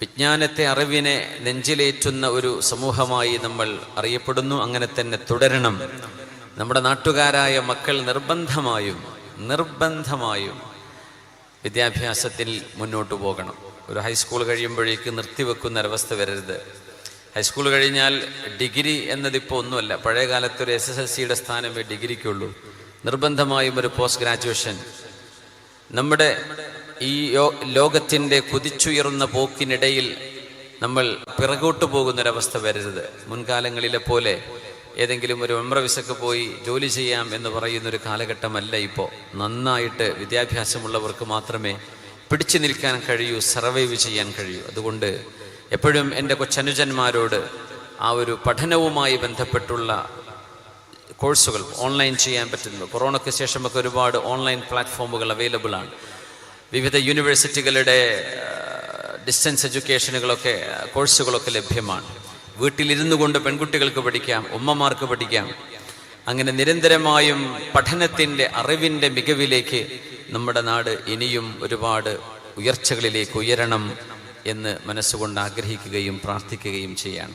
വിജ്ഞാനത്തെ അറിവിനെ നെഞ്ചിലേറ്റുന്ന ഒരു സമൂഹമായി നമ്മൾ അറിയപ്പെടുന്നു. അങ്ങനെ തന്നെ തുടരണം. നമ്മുടെ നാട്ടുകാരായ മക്കൾ നിർബന്ധമായും നിർബന്ധമായും വിദ്യാഭ്യാസത്തിൽ മുന്നോട്ട് പോകണം. ഒരു ഹൈസ്കൂൾ കഴിയുമ്പോഴേക്ക് നിർത്തിവെക്കുന്ന ഒരവസ്ഥ വരരുത്. ഹൈസ്കൂൾ കഴിഞ്ഞാൽ ഡിഗ്രി എന്നതിപ്പോൾ ഒന്നുമല്ല പഴയ കാലത്ത് ഒരു എസ് എസ് എൽ സിയുടെ സ്ഥാനമേ ഡിഗ്രിക്കുള്ളൂ. നിർബന്ധമായും ഒരു പോസ്റ്റ് ഗ്രാജുവേഷൻ. നമ്മുടെ ഈ ലോകത്തിന്റെ കുതിച്ചുയർന്ന പോക്കിനിടയിൽ നമ്മൾ പിറകോട്ട് പോകുന്നൊരവസ്ഥ വരരുത്. മുൻകാലങ്ങളിലെ പോലെ ഏതെങ്കിലും ഒരു ഉമ്ര വിസക്ക് പോയി ജോലി ചെയ്യാം എന്ന് പറയുന്നൊരു കാലഘട്ടമല്ല ഇപ്പോൾ നന്നായിട്ട് വിദ്യാഭ്യാസമുള്ളവർക്ക് മാത്രമേ പിടിച്ചു നിൽക്കാൻ കഴിയൂ സർവൈവ് ചെയ്യാൻ കഴിയൂ. അതുകൊണ്ട് എപ്പോഴും എന്റെ കൊച്ചനുജന്മാരോട് ആ ഒരു പഠനവുമായി ബന്ധപ്പെട്ടുള്ള കോഴ്സുകൾ ഓൺലൈൻ ചെയ്യാൻ പറ്റുന്നു കൊറോണയ്ക്ക് ശേഷമൊക്കെ ഒരുപാട് ഓൺലൈൻ പ്ലാറ്റ്ഫോമുകൾ അവൈലബിൾ ആണ്. വിവിധ യൂണിവേഴ്സിറ്റികളുടെ ഡിസ്റ്റൻസ് എഡ്യൂക്കേഷനുകളൊക്കെ കോഴ്സുകളൊക്കെ ലഭ്യമാണ്. വീട്ടിലിരുന്നു കൊണ്ട് പെൺകുട്ടികൾക്ക് പഠിക്കാം ഉമ്മമാർക്ക് പഠിക്കാം. അങ്ങനെ നിരന്തരമായും പഠനത്തിന്റെ അറിവിന്റെ മികവിലേക്ക് നമ്മുടെ നാട് ഇനിയും ഒരുപാട് ഉയർച്ചകളിലേക്ക് ഉയരണം എന്ന് മനസ്സുകൊണ്ട് ആഗ്രഹിക്കുകയും പ്രാർത്ഥിക്കുകയും ചെയ്യാണ്.